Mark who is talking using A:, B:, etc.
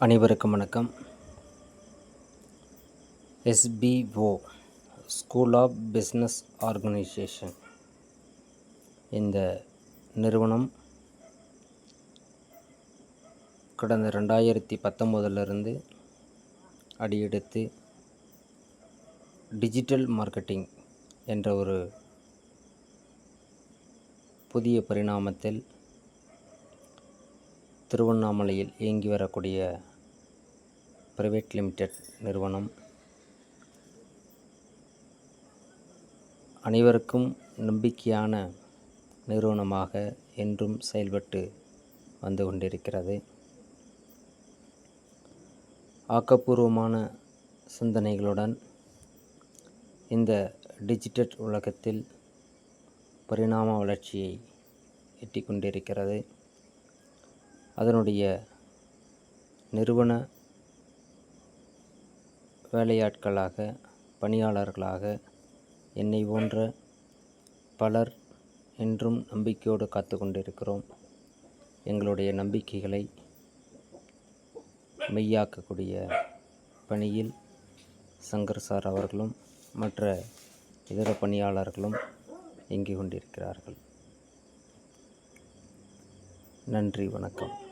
A: அனைவருக்கும் வணக்கம். SPO school of business organisation இந்த நிறுவனம் கடந்த ரெண்டாயிரத்தி பத்தொம்போதிலிருந்து அடியெடுத்து டிஜிட்டல் மார்க்கெட்டிங் என்ற ஒரு புதிய பரிணாமத்தில் திருவண்ணாமலையில் இயங்கி வரக்கூடிய பிரைவேட் லிமிடெட் நிறுவனம். அனைவருக்கும் நம்பிக்கையான நிறுவனமாக என்றும் செயல்பட்டு வந்து கொண்டிருக்கிறது. ஆக்கப்பூர்வமான சிந்தனைகளுடன் இந்த டிஜிட்டல் உலகத்தில் பரிணாம வளர்ச்சியை எட்டிக்கொண்டிருக்கிறது அதனுடைய நிறுவன வேலையாட்களாக பணியாளர்களாக என்னை போன்ற பலர் என்றும் நம்பிக்கையோடு காத்து கொண்டிருக்கிறோம். எங்களுடைய நம்பிக்கைகளை மெய்யாக்கக்கூடிய பணியில் சங்கர் சார் அவர்களும் மற்ற இதர பணியாளர்களும் இயங்கிக் கொண்டிருக்கிறார்கள். நன்றி வணக்கம்.